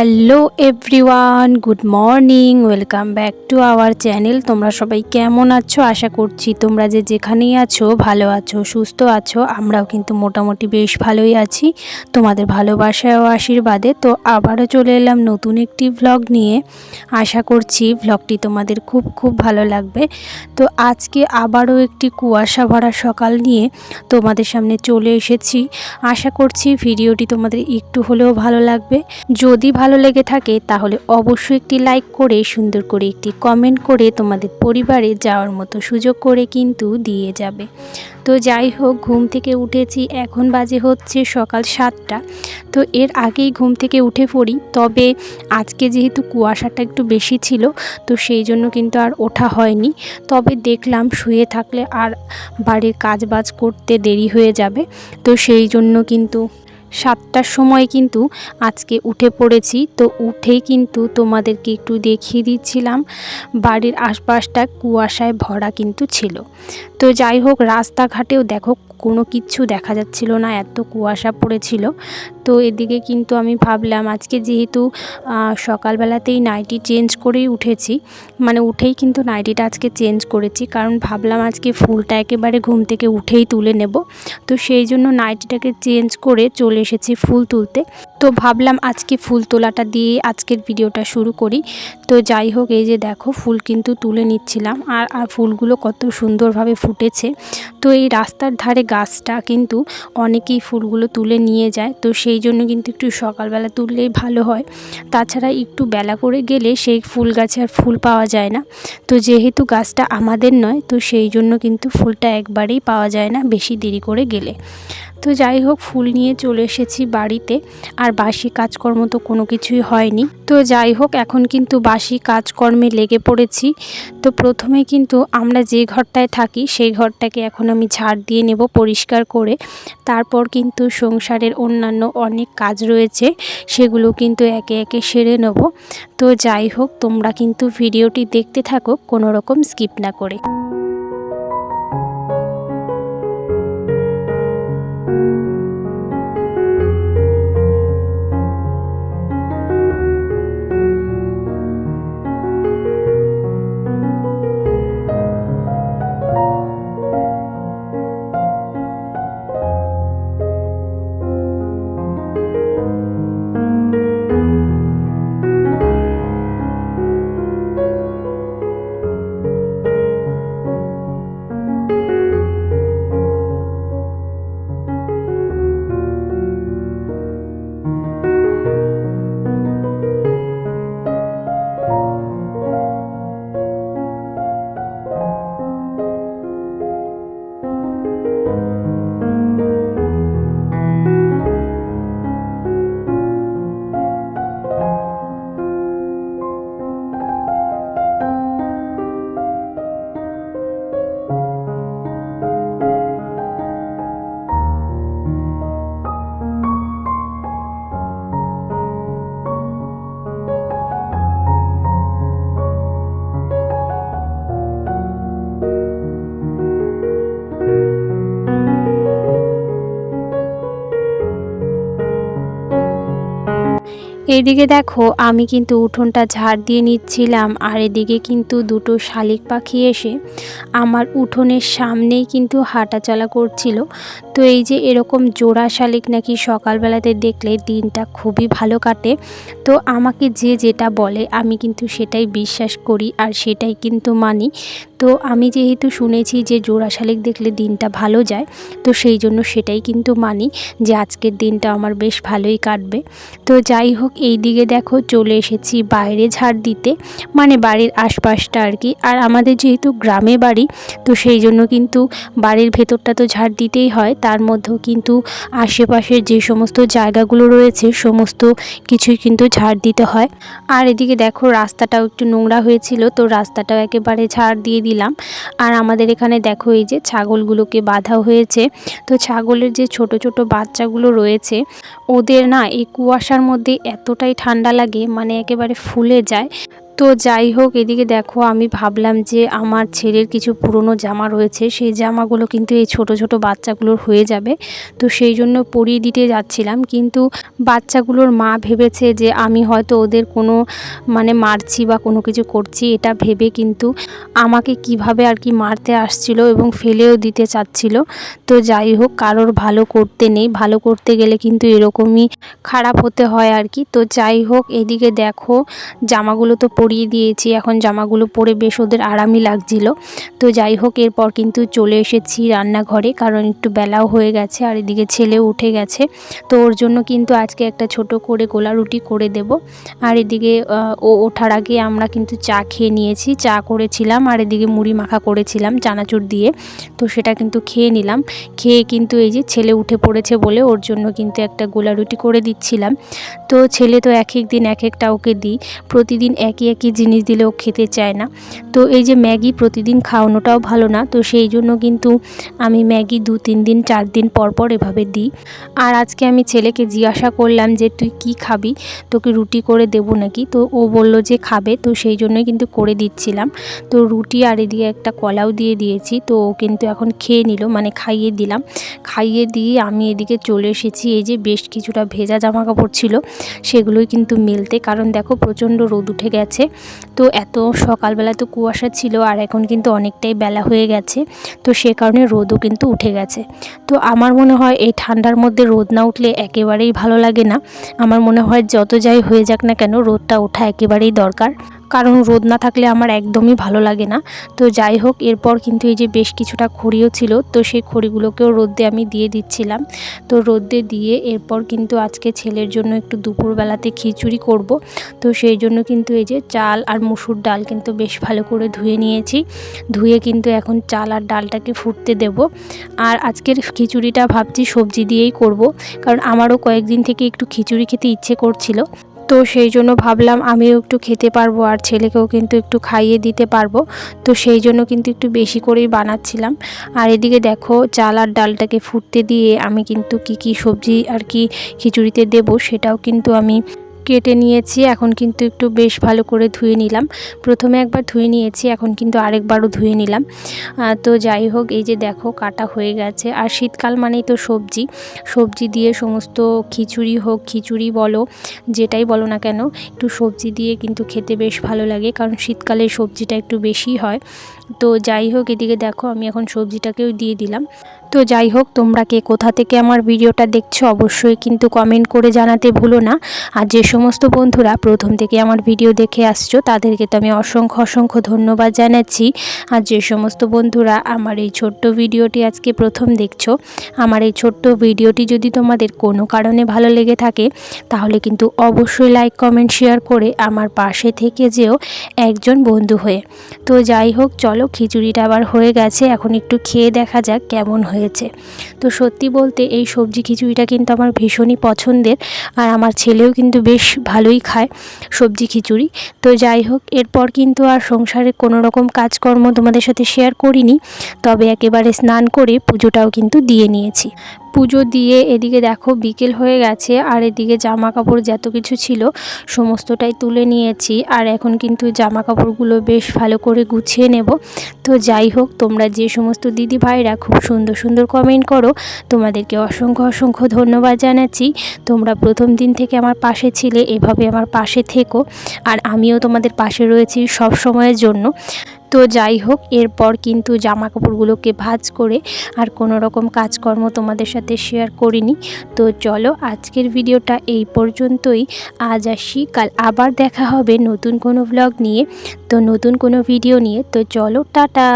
hello everyone, good morning, welcome back to our channel. তোমরা সবাই কেমন আছো? আশা করছি তোমরা যে যেখানেই আছো, ভালো আছো, সুস্থ আছো, আমরাও কিন্তু মোটামুটি বেশ ভালোই আছি। তোমাদের ভালোবাসা ও আশীর্বাদে তো আবারও চলে এলাম নতুন একটি ভ্লগ নিয়ে। আশা করছি ভ্লগটি তোমাদের খুব খুব ভালো লাগবে। তো আজকে আবারও একটি কুয়াশা ভরা সকাল নিয়ে তোমাদের সামনে চলে এসেছি। আশা করছি ভিডিওটি তোমাদের একটু হলেও ভালো লাগবে। যদি ভালো লেগে থাকে, তাহলে অবশ্যই একটি লাইক করে, সুন্দর করে একটি কমেন্ট করে তোমাদের পরিবারে যাওয়ার মতো সুযোগ করে কিন্তু দিয়ে যাবে। তো যাই হোক, ঘুম থেকে উঠেছি, এখন বাজে হচ্ছে সকাল সাতটা। তো এর আগেই ঘুম থেকে উঠে পড়ি, তবে আজকে যেহেতু কুয়াশাটা একটু বেশি ছিল, তো সেই জন্য কিন্তু আর ওঠা হয়নি। তবে দেখলাম শুয়ে থাকলে আর বাড়ির কাজ বাজ করতে দেরি হয়ে যাবে, তো সেই জন্য কিন্তু সাতটার সময় কিন্তু আজকে উঠে পড়েছি, তো উঠেই কিন্তু তোমাদেরকে একটু দেখিয়ে দিচ্ছিলাম। বাড়ির আশপাশটা কুয়াশায় ভরা কিন্তু ছিল। তো যাই হোক, রাস্তাঘাটেও দেখো কোনো কিচ্ছু দেখা যাচ্ছিল না, এত কুয়াশা পড়েছিল। তো এদিকে কিন্তু আমি ভাবলাম, আজকে যেহেতু সকালবেলাতেই নাইটি চেঞ্জ করেই উঠেছি মানে উঠেই কিন্তু নাইটিটা আজকে চেঞ্জ করেছি, কারণ ভাবলাম আজকে ফুলটা একেবারে ঘুম থেকে উঠেই তুলে নেব। তো সেই জন্য নাইটিটাকে চেঞ্জ করে চলে এসেছি ফুল তুলতে। তো ভাবলাম আজকে ফুল তোলাটা দিয়ে আজকের ভিডিওটা শুরু করি। তো যাই হোক, এই যে দেখো, ফুল কিন্তু তুলে নিচ্ছিলাম আর আর ফুলগুলো কত সুন্দরভাবে ফুটেছে। তো এই রাস্তার ধারে গাছটা কিন্তু অনেকেই ফুলগুলো তুলে নিয়ে যায়। তো সেই জন্য কিন্তু একটু সকালবেলা তুললেই ভালো হয়। তাছাড়া একটু বেলা করে গেলে সেই ফুল গাছে আর ফুল পাওয়া যায় না। তো যেহেতু গাছটা আমাদের নয়, তো সেই জন্য কিন্তু ফুলটা একবারেই পাওয়া যায় না বেশি দেরি করে গেলে। তো যাই হোক, ফুল নিয়ে চলে এসেছি বাড়িতে। আর বাসি কাজকর্ম তো কোনো কিছুই হয়নি। তো যাই হোক, এখন কিন্তু বাসি কাজকর্মে লেগে পড়েছি। তো প্রথমে কিন্তু আমরা যে ঘরটায় থাকি, সেই ঘরটাকে এখন আমি ঝাড় দিয়ে নেব পরিষ্কার করে। তারপর কিন্তু সংসারের অন্যান্য অনেক কাজ রয়েছে, সেগুলো কিন্তু একে একে সেরে নেব। তো যাই হোক, তোমরা কিন্তু ভিডিওটি দেখতে থাকো, কোনো রকম স্কিপ না করে। এইদিকে দেখো, আমি কিন্তু উঠোনটা ঝাড় দিয়ে নিচ্ছিলাম, আর এদিকে কিন্তু দুটো শালিক পাখি এসে আমার উঠোনের সামনেই কিন্তু হাঁটাচলা করছিল। তো এই যে এরকম জোড়া শালিক নাকি সকালবেলাতে দেখলে দিনটা খুবই ভালো কাটে। তো আমাকে যে যেটা বলে, আমি কিন্তু সেটাই বিশ্বাস করি, আর সেটাই কিন্তু মানি। তো আমি যেহেতু শুনেছি যে জোড়া শালিক দেখলে দিনটা ভালো যায়, তো সেই জন্য সেটাই কিন্তু মানি যে আজকের দিনটা আমার বেশ ভালোই কাটবে। তো যাই হোক, এই দিকে দেখো চলে এসেছি বাইরে ঝাড় দিতে মানে বাড়ির আশপাশটা আর কি। আর আমাদের যেহেতু গ্রামে বাড়ি, তো সেই জন্য কিন্তু বাড়ির ভেতরটা তো ঝাড় দিতেই হয়, তার মধ্যেও কিন্তু আশেপাশের যে সমস্ত জায়গাগুলো রয়েছে, সমস্ত কিছুই কিন্তু ঝাড় দিতে হয়। আর এদিকে দেখো রাস্তাটাও একটু নোংরা হয়েছিল, তো রাস্তাটাও একেবারে ঝাড় দিয়ে দিলাম। আর আমাদের এখানে দেখো এই যে ছাগলগুলোকে বাঁধা হয়েছে। তো ছাগলের যে ছোট ছোট বাচ্চাগুলো রয়েছে, ওদের না এই কুয়াশার মধ্যে এতটাই ঠান্ডা লাগে মানে একেবারে ফুলে যায়। তো যাই হোক, এদিকে দেখো আমি ভাবলাম যে আমার ছেলের কিছু পুরনো জামা রয়েছে। সেই জামাগুলো কিন্তু এই ছোট ছোট বাচ্চাগুলোর হয়ে যাবে। তো সেই জন্য পরিয়ে দিতে যাচ্ছিলাম। কিন্তু বাচ্চাগুলোর মা ভেবেছে যে আমি হয়তো ওদের কোনো মানে মারছি বা কোনো কিছু করছি, এটা ভেবে কিন্তু আমাকে কীভাবে আর কি মারতে আসছিল এবং ফেলেও দিতে চাচ্ছিল। তো যাই হোক, কারোর ভালো করতে নেই। ভালো করতে গেলে কিন্তু এরকমই খারাপ হতে হয় আর কি। তো যাই হোক, এদিকে দেখো জামাগুলো তো পরিয়ে দিয়েছি। এখন জামাগুলো পরে বেশ ওদের আরামই লাগছিল। তো যাই হোক, এরপর কিন্তু চলে এসেছি রান্নাঘরে, কারণ একটু বেলাও হয়ে গেছে আর এদিকে ছেলে উঠে গেছে। তো ওর জন্য কিন্তু আজকে একটা ছোট করে গোলা রুটি করে দেব। আর এদিকে ও ওঠার আগে আমরা কিন্তু চা খেয়ে নিয়েছি। চা করেছিলাম আর এদিকে মুড়ি মাখা করেছিলাম চানাচুর দিয়ে। তো সেটা কিন্তু খেয়ে নিলাম। খেয়ে কিন্তু এই যে ছেলে উঠে পড়েছে বলে ওর জন্য কিন্তু একটা গোলা রুটি করে দিচ্ছিলাম। তো ছেলে তো এক এক দিন এক একটা ওকে দিই। প্রতিদিন একই একই জিনিস দিলে ও খেতে চায় না। তো এই যে ম্যাগি প্রতিদিন খাওয়ানোটাও ভালো না, তো সেই জন্য কিন্তু আমি ম্যাগি দু তিন দিন, চার দিন পর পর এভাবে দিই। আর আজকে আমি ছেলেকে জিজ্ঞাসা করলাম যে, তুই কি খাবি? তোকে রুটি করে দেব নাকি? তো ও বলল যে, খাবে। তো সেই জন্যই কিন্তু করে দিচ্ছিলাম। তো রুটি আর এদিকে একটা কলাও দিয়ে দিয়েছি, তো ও কিন্তু এখন খেয়ে নিল মানে খাইয়ে দিলাম। খাইয়ে দিয়ে আমি এদিকে চলে এসেছি, এই যে বেশ কিছুটা ভেজা জামা কাপড় ছিল, সেগুলোই কিন্তু মেলতে। কারণ দেখো, প্রচণ্ড রোদ উঠে গেছে তো এত সকালবেলা তো কুয়াশা ছিল আর এখন কিন্তু অনেকটাই বেলা হয়ে গেছে। তো সে কারণে রোদও কিন্তু উঠে গেছে। তো আমার মনে হয় এই ঠান্ডার মধ্যে রোদ না উঠলে একেবারেই ভালো লাগে না। আমার মনে হয় যত যাই হয়ে যাক না কেন, রোদটা ওঠা একেবারেই দরকার। কারণ রোদ না থাকলে আমার একদমই ভালো লাগে না। তো যাই হোক, এরপর কিন্তু এই যে বেশ কিছুটা খড়িও ছিল, তো সেই খড়িগুলোকেও রোদ্দে আমি দিয়ে দিচ্ছিলাম। তো রোদ্দে দিয়ে এরপর কিন্তু আজকে ছেলের জন্য একটু দুপুরবেলাতে খিচুড়ি করব। তো সেই জন্য কিন্তু এই যে চাল আর মুসুর ডাল কিন্তু বেশ ভালো করে ধুয়ে নিয়েছি। ধুয়ে কিন্তু এখন চাল আর ডালটাকে ফুটতে দেব। আর আজকের খিচুড়িটা ভাবছি সবজি দিয়েই করব, কারণ আমারও কয়েকদিন থেকে একটু খিচুড়ি খেতে ইচ্ছে করছিল। তো সেই জন্য ভাবলাম আমিও একটু খেতে পারব আর ছেলেকেও কিন্তু একটু খাইয়ে দিতে পারব। তো সেই জন্য কিন্তু একটু বেশি করেই বানাচ্ছিলাম। আর এদিকে দেখো চাল আর ডালটাকে ফুটতে দিয়ে আমি কিন্তু কি কি সবজি আর কি খিচুড়িতে দেব সেটাও কিন্তু আমি কেটে নিয়েছি, এখন কিন্তু একটু বেশ ভালো করে ধুয়ে নিলাম। প্রথমে একবার ধুয়ে নিয়েছি, এখন কিন্তু আরেকবারও ধুয়ে নিলাম। তো যাই হোক, এই যে দেখো কাটা হয়ে গেছে। আর শীতকাল মানেই তো সবজি। সবজি দিয়ে সমস্ত খিচুড়ি হোক, খিচুড়ি বলো, যেটাই বলো না কেন, একটু সবজি দিয়ে কিন্তু খেতে বেশ ভালো লাগে, কারণ শীতকালে সবজিটা একটু বেশি হয়। তো যাই হোক, এদিকে দেখো আমি এখন সবজিটাকেও দিয়ে দিলাম। তো যাই হোক, তোমরা কে কোথা থেকে আমার ভিডিওটা দেখছ অবশ্যই কিন্তু কমেন্ট করে জানাতে ভুলো না। আর যে সমস্ত বন্ধুরা প্রথম থেকে আমার ভিডিও দেখে আসছো, তাদেরকে তো আমি অসংখ্য অসংখ্য ধন্যবাদ জানাচ্ছি। আর যে সমস্ত বন্ধুরা আমার এই ছোট্ট ভিডিওটি আজকে প্রথম দেখছ, আমার এই ছোট্ট ভিডিওটি যদি তোমাদের কোনো কারণে ভালো লেগে থাকে, তাহলে কিন্তু অবশ্যই লাইক কমেন্ট শেয়ার করে আমার পাশে থেকে যেও একজন বন্ধু হয়ে। তো যাই হোক, চলো খিচুড়িটা আবার হয়ে গেছে, এখন একটু খেয়ে দেখা যাক কেমন হয়েছে। তো সত্যি বলতে এই সবজি খিচুড়িটা কিন্তু আমার ভীষণই পছন্দের আর আমার ছেলেও কিন্তু বেশ ভালোই খায় সবজি খিচুড়ি। তো যাই হোক, এরপর কিন্তু আর সংসারে কোনো রকম কাজকর্ম তোমাদের সাথে শেয়ার করিনি, তবে একেবারে স্নান করে পুজোটাও কিন্তু দিয়ে নিয়েছি। পুজো দিয়ে এদিকে দেখো বিকেল হয়ে গেছে, আর এদিকে জামা কাপড় যত কিছু ছিল সমস্তটাই তুলে নিয়েছি। আর এখন কিন্তু জামা কাপড়গুলো বেশ ভালো করে গুছিয়ে নেব। তো যাই হোক, তোমরা যে সমস্ত দিদি ভাইরা খুব সুন্দর সুন্দর কমেন্ট করো, তোমাদেরকে অসংখ্য অসংখ্য ধন্যবাদ জানাচ্ছি। তোমরা প্রথম দিন থেকে আমার পাশে ছিলে, এভাবে আমার পাশে থেকো। আর আমিও তোমাদের পাশে রয়েছি সব সময়ের জন্য। তো যাই হোক, এরপর কিন্তু জামা কাপড়গুলোকে ভাজ করে আর কোনো রকম কাজকর্ম তোমাদের সাথে শেয়ার করিনি। তো চলো আজকের ভিডিওটা এই পর্যন্তই। আজ আসি, কাল আবার দেখা হবে নতুন কোনো ব্লগ নিয়ে। তো নতুন কোনো ভিডিও নিয়ে। তো চলো, টাটা!